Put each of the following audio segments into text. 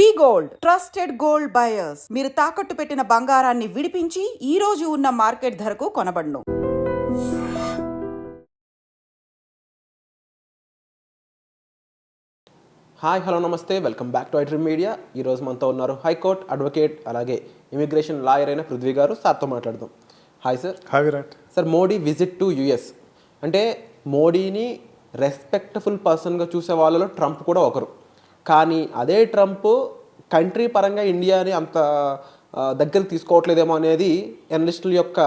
We gold trusted gold buyers. మీరు తాకట్టు పెట్టిన బంగారాన్ని విడిపించి ఈ రోజు ఉన్న మార్కెట్ ధరకు కొనబడును. హాయ్ హలో నమస్తే. Welcome back to iTree media. ఈరోజు మనతో ఉన్నారు హైకోర్టు అడ్వకేట్ అలాగే ఇమిగ్రేషన్ లాయర్ అయిన పృథ్వీ గారు. సార్తో మాట్లాడదాం. Hi sir. Hi Virat. Sir Modi visit to US. అంటే మోడీని రెస్పెక్ట్ఫుల్ పర్సన్గా చూసే వాళ్ళలో ట్రంప్ కూడా ఒకరు. కానీ అదే ట్రంప్ కంట్రీ పరంగా ఇండియాని అంత దగ్గర తీసుకోవట్లేదేమో అనేది ఎనలిస్టుల యొక్క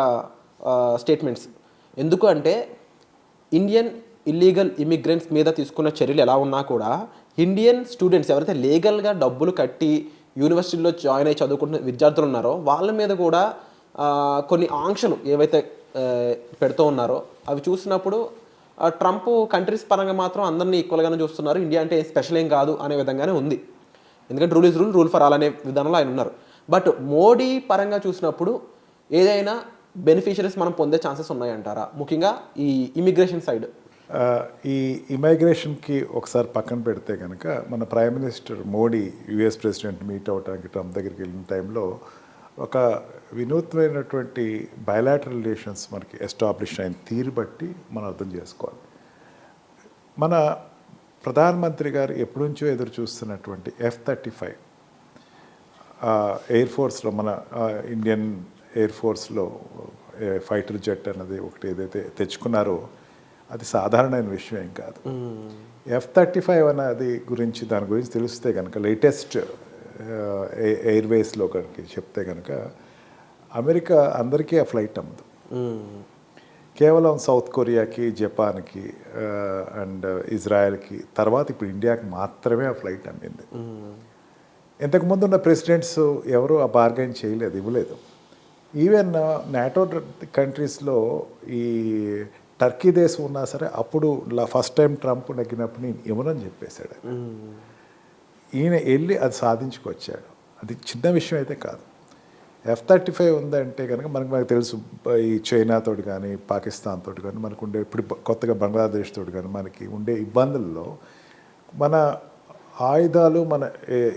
స్టేట్మెంట్స్. ఎందుకు అంటే ఇండియన్ ఇల్లీగల్ ఇమిగ్రెంట్స్ మీద తీసుకున్న చర్యలు ఎలా ఉన్నా కూడా ఇండియన్ స్టూడెంట్స్ ఎవరైతే లీగల్గా డబ్బులు కట్టి యూనివర్సిటీలో జాయిన్ అయ్యి చదువుకుంటున్న విద్యార్థులు ఉన్నారో వాళ్ళ మీద కూడా కొన్ని ఆంక్షలు ఏవైతే పెడుతూ ఉన్నారో అవి చూసినప్పుడు ట్రంప్ కంట్రీస్ పరంగా మాత్రం అందరినీ ఈక్వల్గానే చూస్తున్నారు. ఇండియా అంటే స్పెషల్ ఏం కాదు అనే విధంగానే ఉంది. ఎందుకంటే rule is rule rule for all అనే విధానంలో ఆయన ఉన్నారు. బట్ మోడీ పరంగా చూసినప్పుడు ఏదైనా బెనిఫిషరీస్ మనం పొందే ఛాన్సెస్ ఉన్నాయంటారా? ముఖ్యంగా ఈ ఇమిగ్రేషన్ సైడ్ ఈ ఇమైగ్రేషన్కి ఒకసారి పక్కన పెడితే కనుక మన prime minister Modi US president meet అవడానికి ట్రంప్ దగ్గరికి వెళ్ళిన టైంలో ఒక వినూత్నమైనటువంటి బయలాటరల్ రిలేషన్స్ మనకి ఎస్టాబ్లిష్ అయిన తీరు బట్టి మనం అర్థం చేసుకోవాలి. మన ప్రధానమంత్రి గారు ఎప్పటి నుంచో ఎదురు చూస్తున్నటువంటి ఎఫ్ థర్టీ ఫైవ్ ఎయిర్ ఫోర్స్లో మన ఇండియన్ ఎయిర్ ఫోర్స్లో ఫైటర్ జెట్ అన్నది ఒకటి ఏదైతే తెచ్చుకున్నారో అది సాధారణమైన విషయం ఏం కాదు. ఎఫ్ థర్టీ ఫైవ్ అన్నది గురించి దాని గురించి తెలిస్తే కనుక లేటెస్ట్ ఎయిర్వేస్లో కనుక చెప్తే కనుక అమెరికా అందరికీ ఆ ఫ్లైట్ అమ్మదు. కేవలం సౌత్ కొరియాకి జపాన్కి అండ్ ఇజ్రాయెల్కి తర్వాత ఇప్పుడు ఇండియాకి మాత్రమే ఆ ఫ్లైట్ అమ్మింది. ఇంతకుముందు ఉన్న ప్రెసిడెంట్స్ ఎవరు ఆ బార్గైన్ చేయలేదు ఇవ్వలేదు. ఈవెన్ నాటో కంట్రీస్లో ఈ టర్కీ దేశం ఉన్నా సరే అప్పుడు ఫస్ట్ టైం ట్రంప్ నెగ్గినప్పుడు నేను ఇవ్వనని చెప్పేశాడు. ఈయన వెళ్ళి అది సాధించుకొచ్చాడు. అది చిన్న విషయం అయితే కాదు. ఎఫ్ థర్టీ ఫైవ్ ఉందంటే కనుక మనకు మనకు తెలుసు ఈ చైనాతో కానీ పాకిస్తాన్ తోటి కానీ మనకు ఉండే ఇప్పుడు కొత్తగా బంగ్లాదేశ్ తోటి కానీ మనకి ఉండే ఇబ్బందుల్లో మన ఆయుధాలు మన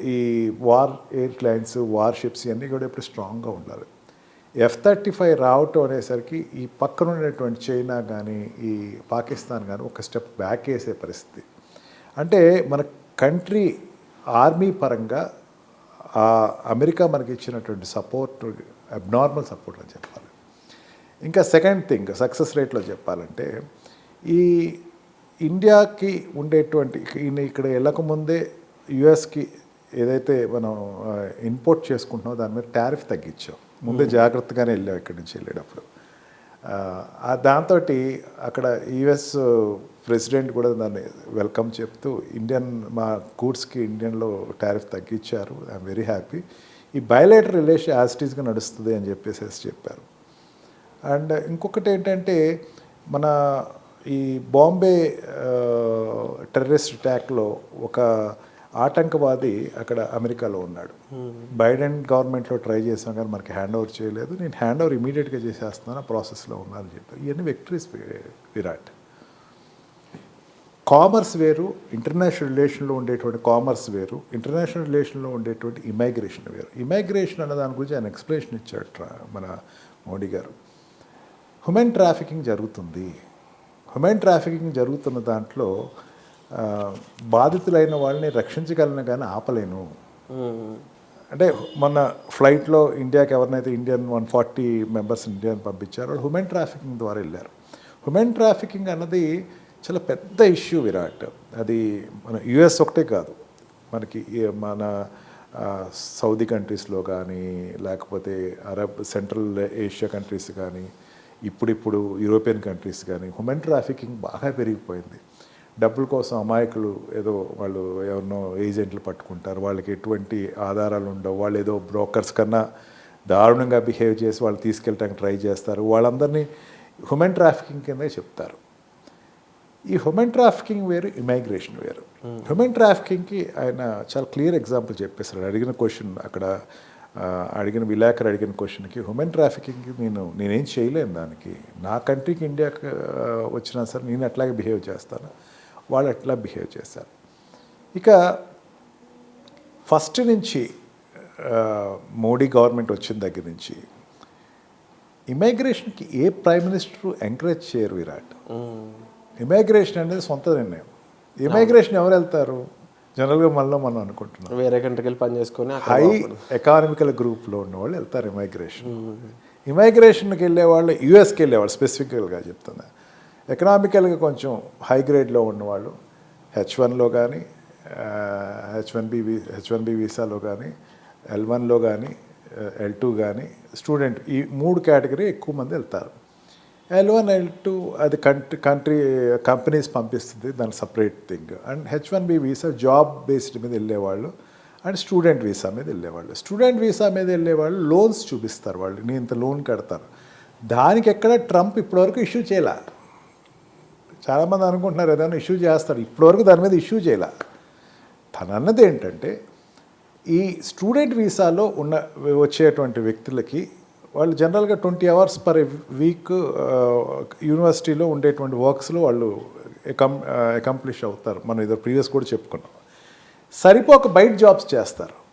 ఈ war airlines warships ఇవన్నీ కూడా ఇప్పుడు స్ట్రాంగ్గా ఉండాలి. ఎఫ్ థర్టీ ఫైవ్ రావటం అనేసరికి ఈ పక్కన ఉండేటువంటి చైనా కానీ ఈ పాకిస్తాన్ కానీ ఒక స్టెప్ బ్యాక్ వేసే పరిస్థితి. అంటే మన కంట్రీ ఆర్మీ పరంగా ఆ అమెరికా మనకి ఇచ్చినటువంటి సపోర్ట్ అబ్నార్మల్ సపోర్ట్ అని చెప్పాలి. ఇంకా సెకండ్ థింగ్ సక్సెస్ రేట్లో చెప్పాలంటే ఈ ఇండియాకి ఉండేటువంటి ఇక్కడ వెళ్ళకముందే యుఎస్కి ఏదైతే మనం ఇంపోర్ట్ చేసుకుంటున్నామో దాని మీద టారిఫ్ తగ్గించాం. ముందే జాగ్రత్తగానే వెళ్ళాం ఇక్కడి నుంచి వెళ్ళేటప్పుడు. దాంతో అక్కడ యుఎస్ ప్రెసిడెంట్ కూడా దాన్ని వెల్కమ్ చెప్తూ ఇండియన్ మా గూడ్స్కి ఇండియన్లో టారిఫ్ తగ్గించారు. I'm very happy. ఈ బయలేటర్ రిలేషన్ యాజిటీస్గా నడుస్తుంది అని చెప్పేసి చెప్పారు. అండ్ ఇంకొకటి ఏంటంటే మన ఈ బాంబే టెర్రరిస్ట్ అటాక్లో ఒక ఆటంకవాది అక్కడ అమెరికాలో ఉన్నాడు. బైడెన్ గవర్నమెంట్లో ట్రై చేసాం కానీ మనకి హ్యాండ్ ఓవర్ చేయలేదు. నేను హ్యాండ్ ఓవర్ ఇమీడియట్గా చేసేస్తున్నాను ఆ ప్రాసెస్లో ఉన్నానని చెప్పారు. ఇవన్నీ విక్టరీస్ విరాట్. కామర్స్ వేరు ఇంటర్నేషనల్ రిలేషన్లో ఉండేటువంటి కామర్స్ వేరు ఇంటర్నేషనల్ రిలేషన్లో ఉండేటువంటి ఇమైగ్రేషన్ వేరు. ఇమైగ్రేషన్ అన్న దాని గురించి ఆయన ఎక్స్ప్లెనేషన్ ఇచ్చాడు మన మోడీ గారు. హ్యుమెన్ ట్రాఫికింగ్ జరుగుతుంది. హ్యుమెన్ ట్రాఫికింగ్ జరుగుతున్న దాంట్లో బాధితులైన వాళ్ళని రక్షించగలను కానీ ఆపలేను. అంటే మొన్న ఫ్లైట్లో ఇండియాకి ఎవరినైతే ఇండియన్ వన్ ఫార్టీ మెంబర్స్ ఇండియాని పంపించారో వాళ్ళు హ్యూమన్ ట్రాఫికింగ్ ద్వారా వెళ్ళారు. హ్యూమన్ ట్రాఫికింగ్ అన్నది చాలా పెద్ద ఇష్యూ విరాట్. అది మన యుఎస్ ఒకటే కాదు. మనకి మన సౌదీ కంట్రీస్లో కానీ లేకపోతే అరబ్ సెంట్రల్ ఏషియా కంట్రీస్ కానీ ఇప్పుడిప్పుడు యూరోపియన్ కంట్రీస్ కానీ హ్యూమన్ ట్రాఫికింగ్ బాగా పెరిగిపోయింది. డబ్బుల కోసం అమాయకులు ఏదో వాళ్ళు ఎవరినో ఏజెంట్లు పట్టుకుంటారు. వాళ్ళకి ఎటువంటి ఆధారాలు ఉండవు. వాళ్ళు ఏదో బ్రోకర్స్ కన్నా దారుణంగా బిహేవ్ చేసి వాళ్ళు తీసుకెళ్ళడానికి ట్రై చేస్తారు. వాళ్ళందరినీ హ్యూమన్ ట్రాఫికింగ్ కిందే చెప్తారు. ఈ హ్యూమన్ ట్రాఫికింగ్ వేరు ఇమైగ్రేషన్ వేరు. హ్యూమన్ ట్రాఫికింగ్కి ఆయన చాలా క్లియర్ ఎగ్జాంపుల్ చెప్పేశాడు అడిగిన క్వశ్చన్ అక్కడ అడిగిన విలేకరు అడిగిన క్వశ్చన్కి హ్యూమన్ ట్రాఫికింగ్కి నేను నేనేం చేయలేను దానికి. నా కంట్రీకి ఇండియాకి వచ్చినా సరే నేను అట్లాగే బిహేవ్ చేస్తాను. వాళ్ళు అట్లా బిహేవ్ చేశారు. ఇక ఫస్ట్ నుంచి మోడీ గవర్నమెంట్ వచ్చిన దగ్గర నుంచి ఇమిగ్రేషన్కి ఏ ప్రైమ్ మినిస్టర్ ఎంకరేజ్ చేయరు విరాట్. ఇమిగ్రేషన్ అనేది సొంత నిర్ణయం. ఇమిగ్రేషన్ ఎవరు వెళ్తారు? జనరల్గా మనలో మనం అనుకుంటున్నాం. వేరే కంట్రీకి వెళ్ళి పని చేసుకొని హై ఎకానమికల్ గ్రూప్లో ఉన్న వాళ్ళు వెళ్తారు ఇమైగ్రేషన్ ఇమైగ్రేషన్కి వెళ్ళే వాళ్ళు యూఎస్కి వెళ్ళేవాళ్ళు స్పెసిఫికల్గా చెప్తున్నా. ఎకనామికల్గా కొంచెం హై గ్రేడ్లో ఉన్నవాళ్ళు హెచ్ వన్లో కానీ H one B H one B వీసాలో కానీ ఎల్ వన్లో కానీ ఎల్ టూ కానీ స్టూడెంట్ ఈ మూడు కేటగిరీ ఎక్కువ మంది వెళ్తారు. ఎల్ వన్ ఎల్ టూ అది కంట్రీ కంట్రీ కంపెనీస్ పంపిస్తుంది దాని separate thing and H one B visa job based మీద వెళ్ళేవాళ్ళు అండ్ స్టూడెంట్ వీసా మీద వెళ్ళేవాళ్ళు. స్టూడెంట్ వీసా మీద వెళ్ళేవాళ్ళు లోన్స్ చూపిస్తారు వాళ్ళు. నేను ఇంత లోన్ కడతాను. దానికి ఎక్కడ ట్రంప్ ఇప్పటివరకు ఇష్యూ చేయాలి. చాలామంది అనుకుంటున్నారు ఏదైనా ఇష్యూ చేస్తాడు. ఇప్పటివరకు దాని మీద ఇష్యూ చేయాల. తన అన్నది ఏంటంటే ఈ స్టూడెంట్ వీసాలో ఉన్న వచ్చేటువంటి వ్యక్తులకి వాళ్ళు జనరల్గా ట్వంటీ అవర్స్ పర్ వీక్ యూనివర్సిటీలో ఉండేటువంటి వర్క్స్లో వాళ్ళు ఎకం అకంప్లిష్ అవుతారు. మనం ఇద్దరు ప్రీవియస్ కూడా చెప్పుకున్నాం. సరిపోక బయట జాబ్స్ చేస్తారు.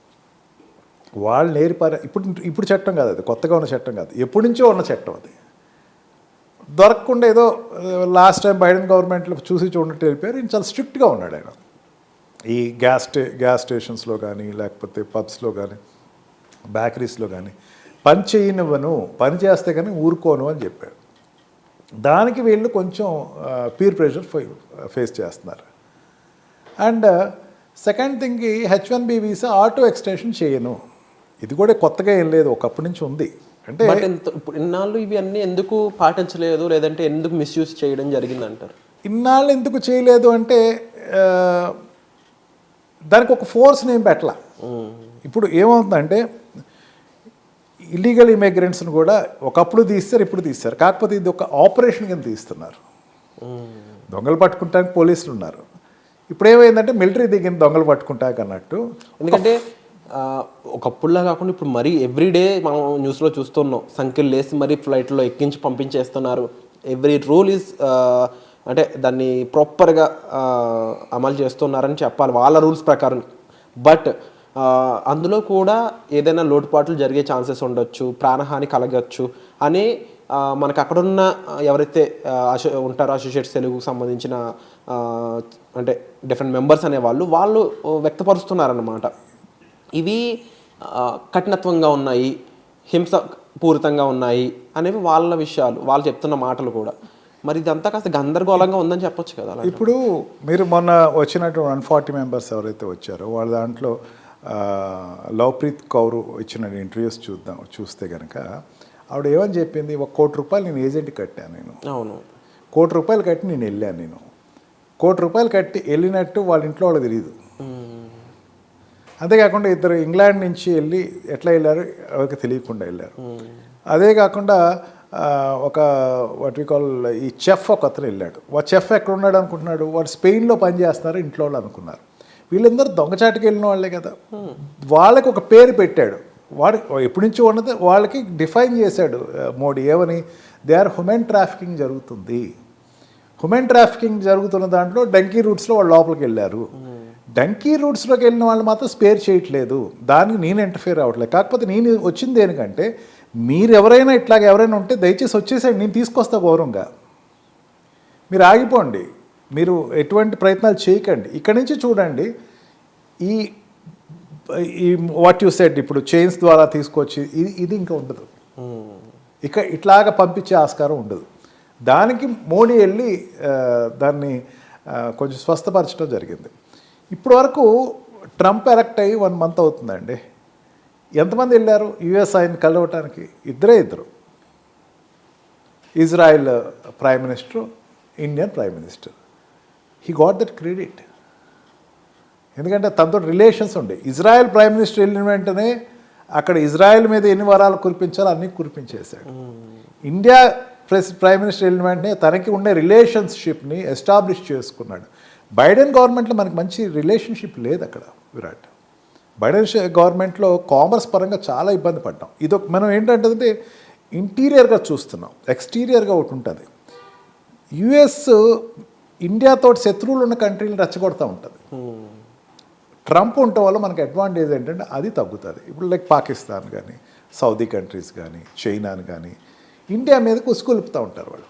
వాళ్ళు నేర్పారు. ఇప్పుడు ఇప్పుడు చట్టం కాదు అది. కొత్తగా ఉన్న చట్టం కాదు. ఎప్పటి నుంచో ఉన్న చట్టం అది. దొరకకుండా ఏదో లాస్ట్ టైం బైడెన్ గవర్నమెంట్లో చూసి చూడండి వెళ్ళిపోయారు. ఈయన చాలా స్ట్రిక్ట్గా ఉన్నాడు ఆయన. ఈ గ్యాస్ స్టే గ్యాస్ స్టేషన్స్లో కానీ లేకపోతే పబ్స్లో కానీ బేకరీస్లో కానీ పని చేయనివ్వను పని చేస్తే కానీ ఊరుకోను అని చెప్పాడు దానికి వీళ్ళు కొంచెం పీర్ ప్రెషర్ ఫేస్ చేస్తున్నారు. And second థింగ్కి H one B visa auto extension చేయను. ఇది కూడా కొత్తగా ఏం లేదు ఒకప్పటి నుంచి ఉంది. అంటే ఇన్నాళ్ళు ఇవి అన్నీ ఎందుకు పాటించలేదు? లేదంటే ఎందుకు మిస్యూజ్ చేయడం జరిగింది అంటారు ఇన్నాళ్ళు ఎందుకు చేయలేదు అంటే దానికి ఒక ఫోర్స్ నేను పెట్టలా. ఇప్పుడు ఏమవుతుందంటే ఇల్లీగల్ ఇమిగ్రెంట్స్ని కూడా ఒకప్పుడు తీస్తారు ఇప్పుడు తీస్తారు. కాకపోతే ఇది ఒక ఆపరేషన్ కింద తీస్తున్నారు. దొంగలు పట్టుకుంటానికి పోలీసులు ఉన్నారు. ఇప్పుడు ఏమైందంటే మిలిటరీ దిగింది దొంగలు పట్టుకుంటాక అన్నట్టు ఎందుకంటే ఒకప్పుడులా కాకుండా ఇప్పుడు మరీ ఎవ్రీడే మనం న్యూస్లో చూస్తున్నాం. సంఖ్యలు లేసి మరీ ఫ్లైట్లో ఎక్కించి పంపించేస్తున్నారు. ఎవ్రీ రూల్ ఈజ్ అంటే దాన్ని ప్రాపర్గా అమలు చేస్తున్నారని చెప్పాలి వాళ్ళ రూల్స్ ప్రకారం. బట్ అందులో కూడా ఏదైనా లోటుపాట్లు జరిగే ఛాన్సెస్ ఉండొచ్చు ప్రాణహాని కలగచ్చు అని మనకు అక్కడున్న ఎవరైతే అసో ఉంటారో అసోసియేట్స్ తెలుగుకు సంబంధించిన అంటే డిఫరెంట్ మెంబర్స్ అనేవాళ్ళు వాళ్ళు వ్యక్తపరుస్తున్నారన్నమాట. ఇవి కఠినత్వంగా ఉన్నాయి హింస పూరితంగా ఉన్నాయి అనేవి వాళ్ళ విషయాలు వాళ్ళు చెప్తున్న మాటలు కూడా. మరి ఇదంతా కాస్త గందరగోళంగా ఉందని చెప్పొచ్చు కదా ఇప్పుడు మీరు మొన్న వచ్చినట్టు వన్ ఫార్టీ మెంబర్స్ ఎవరైతే వచ్చారో వాళ్ళ దాంట్లో లవ్ప్రీత్ కౌర్ ఇచ్చిన ఇంటర్వ్యూస్ చూద్దాం చూస్తే కనుక ఆవిడ ఏమని చెప్పింది? ఒక కోటి రూపాయలు నేను ఏజెంట్ కట్టాను నేను. అవును. కోటి రూపాయలు కట్టి నేను వెళ్ళాను నేను. కోటి రూపాయలు కట్టి వెళ్ళినట్టు వాళ్ళ ఇంట్లో వాళ్ళకి తెలియదు అంతేకాకుండా ఇద్దరు ఇంగ్లాండ్ నుంచి వెళ్ళి ఎట్లా వెళ్ళారు? ఎవరికి తెలియకుండా వెళ్ళారు. అదే కాకుండా ఒక వాట్ వి కాల్ ఈ చెఫ్ ఒక అతను వెళ్ళాడు. వాడు చెఫ్ ఎక్కడ ఉన్నాడు అనుకుంటున్నాడు? వాడు స్పెయిన్లో పని చేస్తున్నారు ఇంట్లో వాళ్ళు అనుకున్నారు. వీళ్ళందరూ దొంగచాటుకి వెళ్ళిన వాళ్ళే కదా. వాళ్ళకి ఒక పేరు పెట్టాడు. వాడు ఎప్పటి నుంచి ఉన్నది వాళ్ళకి డిఫైన్ చేశాడు మోడీ ఏమని? దే ఆర్ హ్యుమెన్ ట్రాఫికింగ్ జరుగుతుంది. హ్యుమెన్ ట్రాఫికింగ్ జరుగుతున్న దాంట్లో డంకీ రూట్స్లో వాళ్ళు లోపలికి వెళ్ళారు. డంకీ రూట్స్లోకి వెళ్ళిన వాళ్ళు మాత్రం స్పేర్ చేయట్లేదు. దానికి నేను ఇంటర్ఫియర్ అవ్వట్లేదు. కాకపోతే నేను వచ్చింది దేనికంటే మీరు ఎవరైనా ఇట్లాగ ఎవరైనా ఉంటే దయచేసి వచ్చేసండి నేను తీసుకొస్తా గౌరవంగా మీరు ఆగిపోండి. మీరు ఎటువంటి ప్రయత్నాలు చేయకండి. ఇక్కడి నుంచి చూడండి. ఈ ఈ వాట్ యు సెడ్ ఇప్పుడు చైన్స్ ద్వారా తీసుకొచ్చి ఇది ఇది ఇంకా ఉండదు. ఇక ఇట్లాగ పంపించే ఆస్కారం ఉండదు. దానికి మోడీ వెళ్ళి దాన్ని కొంచెం స్వస్థపరచడం జరిగింది. ఇప్పటి వరకు ట్రంప్ ఎలక్ట్ అయ్యి వన్ మంత్ అవుతుందండి. ఎంతమంది వెళ్ళారు? యుఎస్ ఆయన కలవటానికి ఇద్దరే ఇద్దరు. Israel prime minister Indian prime minister. He got that credit. ఎందుకంటే తనతో రిలేషన్స్ ఉండే. ఇజ్రాయెల్ ప్రైమ్ మినిస్టర్ వెళ్ళిన వెంటనే అక్కడ ఇజ్రాయెల్ మీద ఎన్ని వరాలు కురిపించాలో అన్నీ కురిపించేశాడు. ఇండియా ప్రెస్ ప్రైమ్ మినిస్టర్ వెళ్ళిన వెంటనే తనకి ఉండే రిలేషన్షిప్ని ఎస్టాబ్లిష్ చేసుకున్నాడు. బైడెన్ గవర్నమెంట్లో మనకి మంచి రిలేషన్షిప్ లేదు అక్కడ విరాట్. బైడెన్ గవర్నమెంట్లో కామర్స్ పరంగా చాలా ఇబ్బంది పడ్డాం. ఇది ఒక- మనం ఏంటంటే ఇంటీరియర్గా చూస్తున్నాం. ఎక్స్టీరియర్గా ఒకటి ఉంటుంది. యుఎస్ ఇండియాతో శత్రువులు ఉన్న కంట్రీలు రెచ్చగొడతా ఉంటుంది. ట్రంప్ ఉండటం వల్ల మనకి అడ్వాంటేజ్ ఏంటంటే అది తగ్గుతుంది. ఇప్పుడు లైక్ పాకిస్తాన్ కానీ సౌదీ కంట్రీస్ కానీ చైనాని కానీ ఇండియా మీద కుసుకొలుపుతూ ఉంటారు వాళ్ళు.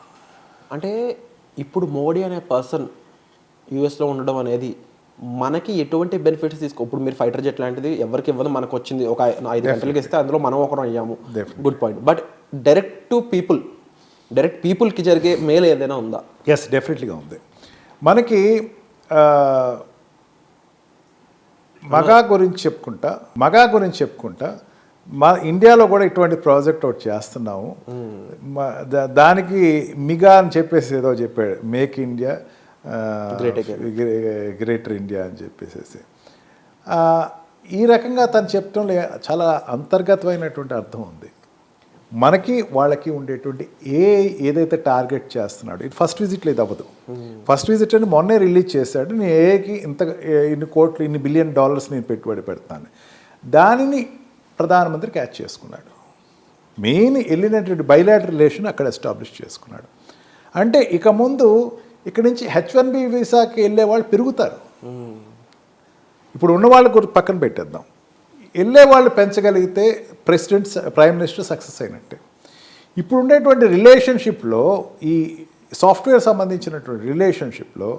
అంటే ఇప్పుడు మోడీ అనే పర్సన్ యూఎస్లో ఉండడం అనేది మనకి ఎటువంటి బెనిఫిట్స్ తీసుకో ఇప్పుడు మీరు ఫైటర్ జెట్ లాంటిది ఎవరికి ఇవ్వదు మనకు వచ్చింది ఒక ఐదు గంటలకి ఇస్తే అందులో మనం ఒకరం అయ్యాము. Good point but direct to people direct పీపుల్కి జరిగే మేలు ఏదైనా ఉందా? ఎస్ డెఫినెట్లీగా ఉంది. మనకి మగా గురించి చెప్పుకుంటా మగా గురించి చెప్పుకుంటా మా ఇండియాలో కూడా ఇటువంటి ప్రాజెక్ట్ ఒకటి చేస్తున్నాము. దా- దానికి మిగా అని చెప్పేసి ఏదో చెప్పాడు మేక్ ఇండియా. గ్రేటర్ ఇండియా అని చెప్పేసి ఈ రకంగా తను చెప్పడంలో చాలా అంతర్గతమైనటువంటి అర్థం ఉంది. మనకి వాళ్ళకి ఉండేటువంటి ఏ ఏదైతే టార్గెట్ చేస్తున్నాడు ఇది ఫస్ట్ విజిట్లో ఇది అవ్వదు. ఫస్ట్ విజిట్ అని మొన్నే రిలీజ్ చేశాడు నేను ఏకి ఇంత ఇన్ని కోట్లు ఇన్ని బిలియన్ డాలర్స్ నేను పెట్టుబడి పెడతాను. దానిని ప్రధానమంత్రి క్యాచ్ చేసుకున్నాడు. మెయిన్ వెళ్ళినటువంటి బైలాటర్ రిలేషన్ అక్కడ ఎస్టాబ్లిష్ చేసుకున్నాడు. అంటే ఇక ముందు ఇక్కడి నుంచి హెచ్ వన్ బి వీసాకి వెళ్ళే వాళ్ళు పెరుగుతారు. ఇప్పుడు ఉన్న వాళ్ళ గురించి పక్కన పెట్టేద్దాం. వెళ్ళే వాళ్ళు పెంచగలిగితే ప్రెసిడెంట్ ప్రైమ్ మినిస్టర్ సక్సెస్ అయినట్టే. ఇప్పుడు ఉండేటువంటి రిలేషన్షిప్లో ఈ సాఫ్ట్వేర్ సంబంధించినటువంటి రిలేషన్షిప్లో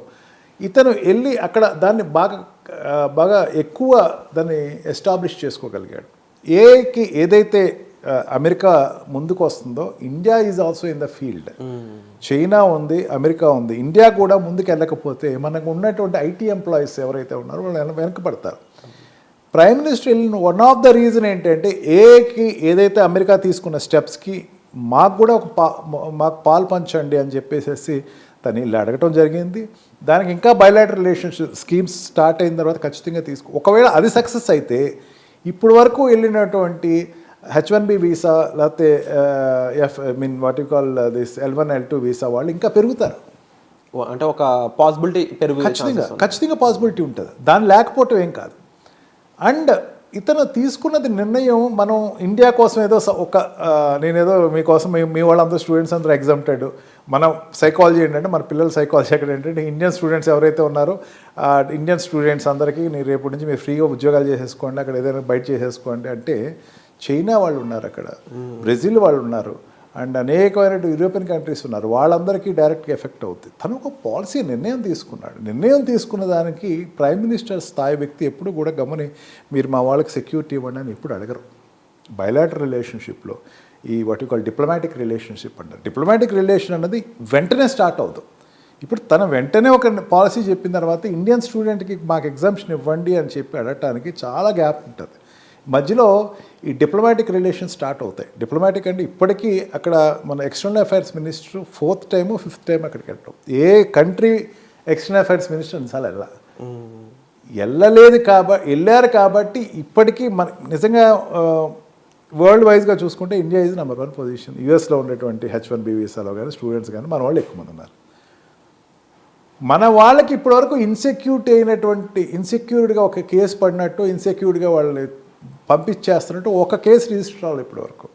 ఇతను వెళ్ళి అక్కడ దాన్ని బాగా బాగా ఎక్కువ దాన్ని ఎస్టాబ్లిష్ చేసుకోగలిగాడు. ఏకి ఏదైతే అమెరికా ముందుకు వస్తుందో India is also in the field China ఉంది అమెరికా ఉంది. ఇండియా కూడా ముందుకు వెళ్ళకపోతే మనకు ఉన్నటువంటి ఐటీ ఎంప్లాయీస్ ఎవరైతే ఉన్నారో వాళ్ళు వెన- వెనకబడతారు. ప్రైమ్ మినిస్టర్ వెళ్ళిన వన్ ఆఫ్ ద రీజన్ ఏంటంటే ఏకి ఏదైతే అమెరికా తీసుకున్న స్టెప్స్కి మాకు కూడా ఒక పా మాకు పాలు పంచండి అని చెప్పేసి తను వీళ్ళు అడగటం జరిగింది. దానికి ఇంకా బయలాటర్ రిలేషన్షిప్ స్కీమ్స్ స్టార్ట్ అయిన తర్వాత ఖచ్చితంగా తీసుకో ఒకవేళ అది సక్సెస్ అయితే ఇప్పుడు వరకు వెళ్ళినటువంటి హెచ్ వన్ బి వీసా లేకపోతే F I mean what you call this L one L two visa వాళ్ళు ఇంకా పెరుగుతారు. అంటే ఒక పాసిబిలిటీ పెరుగు ఖచ్చితంగా ఖచ్చితంగా పాసిబిలిటీ ఉంటుంది. దాని లేకపోవటం ఏం కాదు. అండ్ ఇతను తీసుకున్నది నిర్ణయం మనం ఇండియా కోసం ఏదో ఒక ఆ, నేనేదో మీకోసం మీ మీ వాళ్ళందరూ స్టూడెంట్స్ అందరూ ఎగ్జామ్టెడ్ మనం సైకాలజీ ఏంటంటే మన పిల్లల సైకాలజీ అక్కడ ఏంటంటే ఇండియన్ స్టూడెంట్స్ ఎవరైతే ఉన్నారో ఇండియన్ స్టూడెంట్స్ అందరికీ రేపటి నుంచి మీరు ఫ్రీగా ఉద్యోగాలు చేసేసుకోండి అక్కడ ఏదైనా బయట చేసేసుకోండి అంటే చైనా వాళ్ళు ఉన్నారు అక్కడ. బ్రెజిల్ వాళ్ళు ఉన్నారు. అండ్ అనేకమైన యూరోపియన్ కంట్రీస్ ఉన్నారు. వాళ్ళందరికీ డైరెక్ట్గా ఎఫెక్ట్ అవుతుంది తను ఒక పాలసీ నిర్ణయం తీసుకున్నాడు. నిర్ణయం తీసుకున్న దానికి ప్రైమ్ మినిస్టర్ స్థాయి వ్యక్తి ఎప్పుడు కూడా గమని మీరు మా వాళ్ళకి సెక్యూరిటీ ఇవ్వండి అని ఎప్పుడు అడగరు. బయలాటర్ రిలేషన్షిప్లో ఈ what we call diplomatic relationship అంటారు. డిప్లొమాటిక్ రిలేషన్ అన్నది వెంటనే స్టార్ట్ అవుతుంది ఇప్పుడు తన వెంటనే ఒక పాలసీ చెప్పిన తర్వాత ఇండియన్ స్టూడెంట్కి మాకు ఎగ్జామ్షన్ ఇవ్వండి అని చెప్పి అడగటానికి చాలా గ్యాప్ ఉంటుంది. మధ్యలో ఈ డిప్లొమాటిక్ రిలేషన్ స్టార్ట్ అవుతాయి. డిప్లొమాటిక్ అంటే ఇప్పటికీ అక్కడ మన external affairs minister fourth time fifth time అక్కడికి వెళ్ళటం. ఏ కంట్రీ ఎక్స్టర్నల్ అఫైర్స్ మినిస్టర్ అన్నిసార్లు వెళ్ళాలి వెళ్ళలేదు కాబట్టి వెళ్ళారు కాబట్టి ఇప్పటికీ మన నిజంగా వరల్డ్ వైజ్గా చూసుకుంటే India is number one position యూఎస్లో ఉండేటువంటి హెచ్ వన్ బి వీసాలో కానీ స్టూడెంట్స్ కానీ మన వాళ్ళు ఎక్కువ మంది ఉన్నారు. మన వాళ్ళకి ఇప్పటివరకు ఇన్సెక్యూరిటీ అయినటువంటి ఇన్సెక్యూర్డ్గా ఒక కేసు పడినట్టు ఇన్సెక్యూర్డ్గా వాళ్ళని పంపించేస్తున్నట్టు ఒక కేసు రిజిస్టర్ అవ్వాలి ఇప్పటివరకు.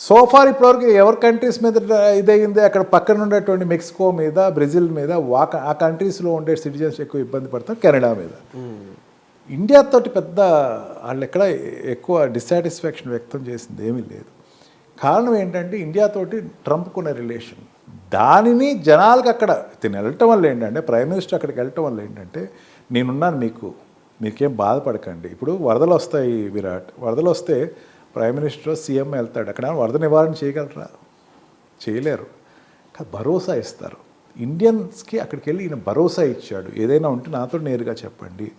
సోఫార్ ఇప్పటివరకు ఎవరి కంట్రీస్ మీద ఇదయింది అక్కడ పక్కన ఉండేటువంటి మెక్సికో మీద బ్రెజిల్ మీద ఆ కంట్రీస్లో ఉండే సిటిజన్స్ ఎక్కువ ఇబ్బంది పడతారు కెనడా మీద. ఇండియా తోటి పెద్ద వాళ్ళు ఎక్కడ ఎక్కువ డిస్సాటిస్ఫాక్షన్ వ్యక్తం చేసింది ఏమీ లేదు. కారణం ఏంటంటే ఇండియాతోటి ట్రంప్కున్న రిలేషన్ దానిని జనాలకు అక్కడ తిని వెళ్ళటం వల్ల ఏంటంటే ప్రైమ్ మినిస్టర్ అక్కడికి వెళ్ళటం వల్ల ఏంటంటే నేనున్నాను మీకు. మీకేం బాధపడకండి. ఇప్పుడు వరదలు వస్తాయి విరాట్. వరదలు వస్తే ప్రైమ్ మినిస్టర్ సీఎం వెళ్తాడు. అక్కడ వరద నివారణ చేయగలరా? చేయలేరు. భరోసా ఇస్తారు. ఇండియన్స్కి అక్కడికి వెళ్ళి ఈయన భరోసా ఇచ్చాడు. ఏదైనా ఉంటే నాతో నేరుగా చెప్పండి.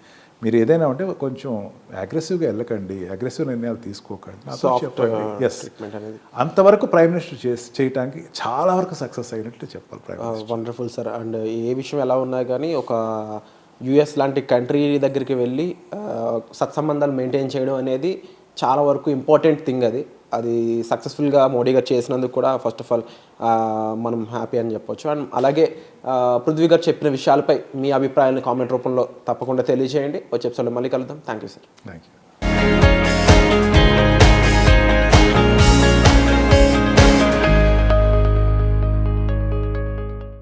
మీరు ఏదైనా ఉంటే కొంచెం అగ్రెసివ్గా వెళ్ళకండి. అగ్రెసివ్ నిర్ణయాలు తీసుకోకండి. uh, ఎస్ అనేది. అంతవరకు ప్రైమ్ మినిస్టర్ చేసి చేయడానికి చాలా వరకు సక్సెస్ అయినట్టు చెప్పాలి ప్రైమ్ వండర్ఫుల్ సార్ అండ్ ఏ విషయం ఎలా ఉన్నా కానీ ఒక యుఎస్ లాంటి కంట్రీ దగ్గరికి వెళ్ళి సత్సంబంధాలు మెయింటైన్ చేయడం అనేది చాలా వరకు ఇంపార్టెంట్ థింగ్ అది. అది సక్సెస్ఫుల్గా మోడీ గారు చేసినందుకు కూడా ఫస్ట్ ఆఫ్ ఆల్ మనం హ్యాపీ అని చెప్పొచ్చు. అండ్ అలాగే పృథ్వీ గారు చెప్పిన విషయాలపై మీ అభిప్రాయాలను కామెంట్ రూపంలో తప్పకుండా తెలియజేయండి. వచ్చే ఎపిసోడ్లో మళ్ళీ కలుద్దాం. Thank you sir. Thank you